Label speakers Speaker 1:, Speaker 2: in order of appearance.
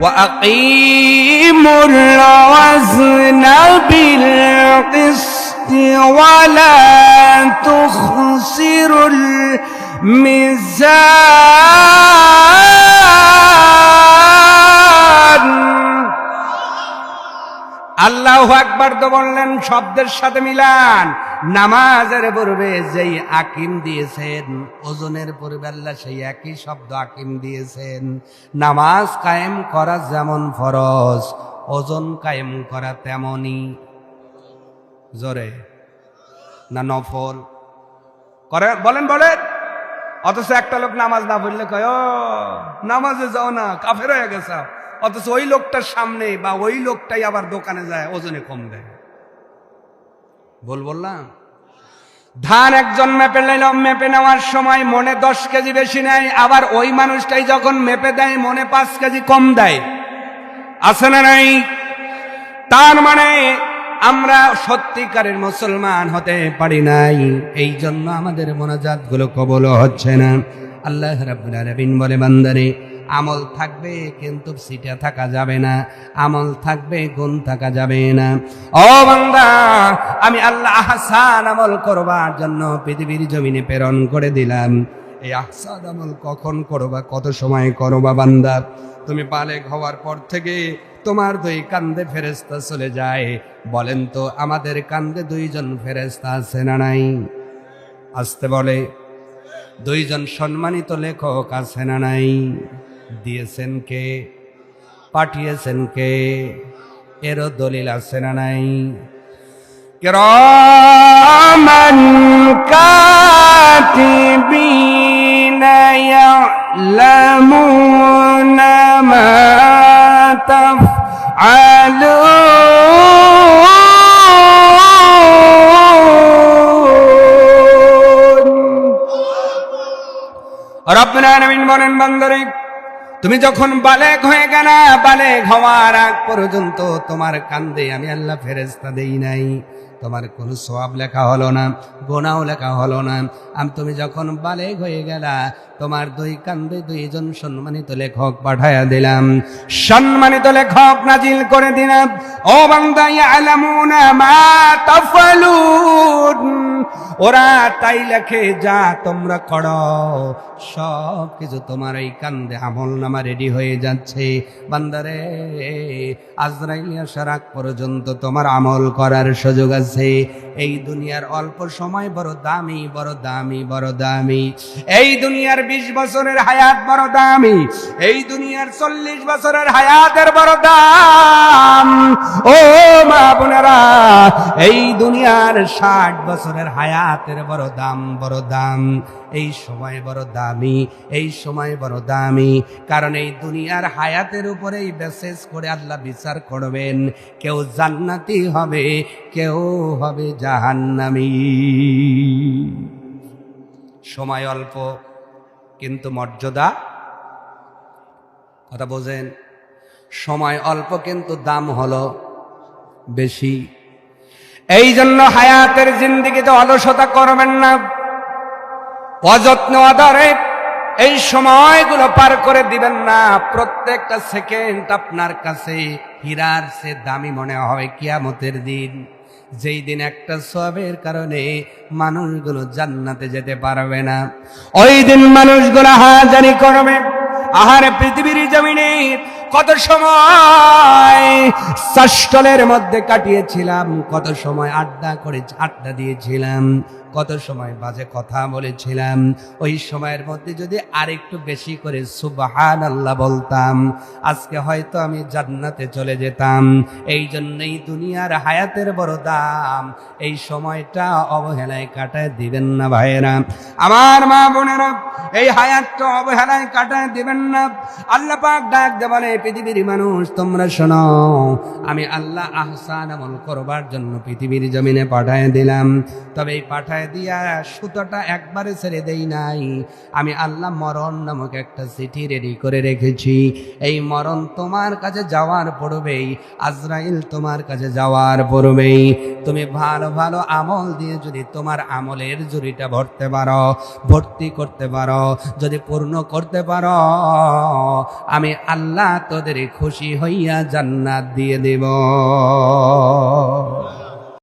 Speaker 1: وأقيموا الوزن بالقسط ولا تخسروا الميزان আল্লাহ আকবার তো বললেন শব্দের সাথে মিলান নামাজের পূর্বে যেই আকিম দিয়েছেন, ওজনের পূর্বে আল্লাহ সেই একই শব্দ আকিম দিয়েছেন। নামাজ কায়েম করা যেমন ফরজ, ওজন কায়েম করা তেমনই। জোরে। না, নফল। করে, বলেন বলেন। অথচ একটা লোক নামাজ না পড়লে কয় নামাজে যাও না, কাফের হয়ে গেছে। অথচ ওই লোকটার সামনে বা ওই লোকটাই আবার দোকানে যায়, ওজনে কম দেয়। বল বললাম? ধান একজন মেপে নিল, মেপে নেওয়ার সময় মনে দশ কেজি বেশি নেয় আবার ওই মানুষটাই যখন মেপে দেয়, মনে পাঁচ কেজি কম দেয়। আছে না নাই? তার মানে আমরা সত্যিকারের মুসলমান হতে পারি নাই। এই জন্য আমাদের মোনাজাতগুলো কবল হচ্ছে না। আল্লাহ আলামিন বলে, বান্দারে আমল থাকবে, কিন্তু সিটা থাকা যাবে না। আমল থাকবে, গুণ থাকা যাবে না। ও বান্দা, আমি আল্লাহ আহসান আমল করবার জন্য পৃথিবীর জমিনে প্রেরণ করে দিলাম। এই আহসান আমল কখন করবা, কত সময় করবা বান্দা? তুমি বালেক হওয়ার পর থেকে তোমার দুই কান্দে ফেরেস্তা চলে যায়। বলেন তো, আমাদের কান্দে দুইজন ফেরেস্তা আছে না নাই? আসতে বলে, দুইজন সম্মানিত লেখক আছে না নাই? দিয়েছেন কে? পাঠিয়েছেন কে? এরও দলিল আছে না নাই? রব্বুল আলামিন বলেন বান্দরে তুমি যখন বালেক হয়ে গেলা বালেক হওয়ার আগ পর্যন্ত তোমার কান্দে, আমি আল্লাহ ফেরেস্তা দেই নাই। তোমার কোনো সওয়াব লেখা হলো না, গোনাও লেখা হলো না। আমি তুমি যখন বালেক হয়ে গেলা, তোমার দুই কান্দে দুইজন সম্মানিত লেখক পাঠায়া দিলাম। সম্মানিত লেখক নাজিল করে দিলাম, ও বান্দা, ইয়ালামুনা মা তাফালুন ওরা তাই লেখে, যা তোমরা করো, সব কিছু তোমার এই কান্দে আমল নামা রেডি হয়ে যাচ্ছে। বান্দারে, আজরাইল আসার আগ পর্যন্ত তোমার আমল করার সুযোগ আছে। এই দুনিয়ার অল্প সময় বড় দামি বড় দামি বড় দামি। এই দুনিয়ার বিশ বছরের হায়াত বড় দামি। এই দুনিয়ার চল্লিশ বছরের হায়াতের বড় দাম। ও মা বোনেরা, এই দুনিয়ার ষাট বছরের হায়াতের বড় দাম বড় দাম। এই সময় বড় দামি, এই সময় বড় দামি। কারণ এই দুনিয়ার হায়াতের উপরেই বেসেস করে আল্লাহ বিচার করবেন। কেউ জান্নাতি হবে, কেউ হবে জাহান্নামি। সময় অল্প, কিন্তু মর্যাদা। কথা বোঝেন? সময় অল্প, কিন্তু দাম হলো বেশি। এই জন্য হায়াতের জিন্দিগিতে অলসতা করবেন না। অযত্ন আদরে এই সময়গুলো পার করে দিবেন না। প্রত্যেকটা সেকেন্ড আপনার কাছে হীরার সে দামি মনে হয় কিয়ামতের দিন। যেই দিন একটা সবের কারণে মানুষগুলো জান্নাতে যেতে পারবে না। ওই দিন মানুষগুলো হাজারি করবে। আহারে পৃথিবীর জমিনে কত সময়? সাষ্টলের মধ্যে কাটিয়েছিলাম কত সময় আড্ডা করে আড্ডা দিয়েছিলাম। কত সময় বাজে কথা বলেছিলাম? ওই সময়ের মধ্যে যদি আরেকটু বেশি করে সুবাহান আল্লাহ বলতাম, আজকে হয়তো আমি জান্নাতে চলে যেতাম। এই জন্যই দুনিয়ার হায়াতের বড় দাম, এই সময়টা অবহেলায় কাটায় দিবেন না ভাইয়েরা। আমার মা বোনেরা, এই হায়াতটা অবহেলায় কাটায় দিবেন না। আল্লাহ পাক ডাক দে বলে, পৃথিবীর মানুষ, তোমরা শোনো, আমি আল্লাহ আহসান আমল করবার জন্য পৃথিবীর জমিনে পাঠায় দিলাম। তবে এই পাঠায় ঝুলায় দিয়া সুতোটা একবারে ছেড়ে দেই নাই। আমি আল্লাহ মরণ নামক একটা চিঠি রেডি করে রেখেছি। এই মরণ তোমার কাছে যাওয়ার পড়বেই আজরাইল তোমার কাছে যাওয়ার পড়বেই তুমি ভালো ভালো আমল দিয়ে যদি তোমার আমলের জুড়িটা ভরতে পারো, ভর্তি করতে পারো, যদি পূর্ণ করতে পারো, আমি আল্লাহ তোদের খুশি হইয়া জান্নাত দিয়ে দেব।